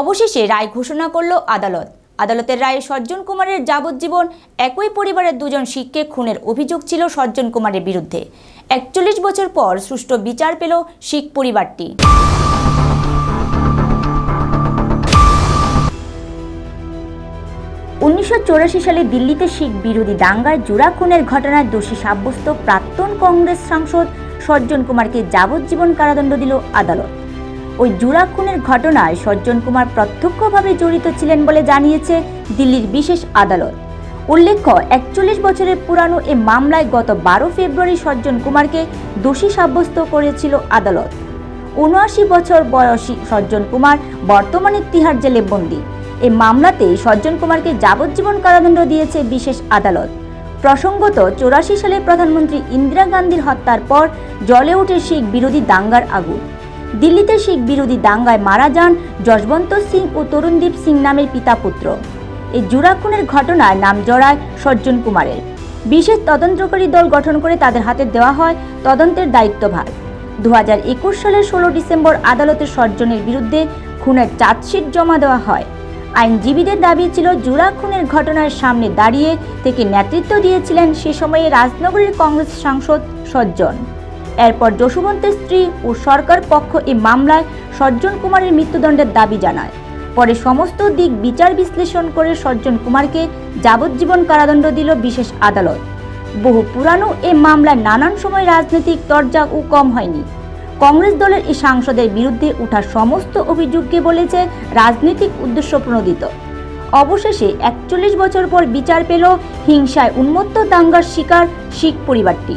অবশেষে রায় ঘোষণা করল আদালত। আদালতের রায়ে সজ্জন কুমারের যাবজ্জীবন, একই পরিবারের দুজন শিখকে খুনের অভিযোগ ছিল সজ্জন কুমারের বিরুদ্ধে। একচল্লিশ বছর পর সুষ্ঠু বিচার পেল শিখ পরিবারটি। উনিশশো চুরাশি সালে দিল্লিতে শিখ বিরোধী দাঙ্গায় জোড়া খুনের ঘটনায় দোষী সাব্যস্ত প্রাক্তন কংগ্রেস সাংসদ সজ্জন কুমারকে যাবজ্জীবন কারাদণ্ড দিল আদালত। ওই জোড়া খুনের ঘটনায় সজ্জন কুমার প্রত্যক্ষভাবে জড়িত ছিলেন বলে জানিয়েছে দিল্লির বিশেষ আদালত। উল্লেখ্য, একচল্লিশ বছরের পুরানো এ মামলায় গত বারো ফেব্রুয়ারি সজ্জন কুমারকে দোষী সাব্যস্ত করেছিল আদালত। উনআশি বছর বয়সী সজ্জন কুমার বর্তমানে তিহার জেলে বন্দী। এ মামলাতে সজ্জন কুমারকে যাবজ্জীবন কারাদণ্ড দিয়েছে বিশেষ আদালত। প্রসঙ্গত, চৌরাশি সালে প্রধানমন্ত্রী ইন্দিরা গান্ধীর হত্যার পর জলে ওঠে শিখ বিরোধী দাঙ্গার আগুন। দিল্লিতে শিখ বিরোধী দাঙ্গায় মারা যান যশবন্ত সিং ও তরুণদীপ সিং নামের পিতা পুত্র। এই জুড়া খুনের ঘটনায় নাম জড়ায় সজ্জন কুমারের। বিশেষ তদন্তকারী দল গঠন করে তাদের হাতে দেওয়া হয় তদন্তের দায়িত্বভার। দু হাজার একুশ সালের ষোলো ডিসেম্বর আদালতে সজ্জনের বিরুদ্ধে খুনের চার্জশিট জমা দেওয়া হয়। আইনজীবীদের দাবি ছিল জুড়া খুনের ঘটনার সামনে দাঁড়িয়ে থেকে নেতৃত্ব দিয়েছিলেন সে সময়ে রাজনগরের কংগ্রেস সাংসদ সজ্জন। এরপর যশবন্তের স্ত্রী ও সরকার পক্ষ এই মামলায় সজ্জন কুমারের মৃত্যুদণ্ডের দাবি জানায়। পরে সমস্ত দিক বিচার বিশ্লেষণ করে সজ্জন কুমারকে যাবজ্জীবন কারাদণ্ড দিল বিশেষ আদালত। বহু পুরানো এ মামলায় নানান সময় রাজনৈতিক তরজা ও কম হয়নি। কংগ্রেস দলের এই সাংসদের বিরুদ্ধে ওঠা সমস্ত অভিযোগকে বলেছে রাজনৈতিক উদ্দেশ্য প্রণোদিত। অবশেষে একচল্লিশ বছর পর বিচার পেল হিংসায় উন্মত্ত দাঙ্গার শিকার শিখ পরিবারটি।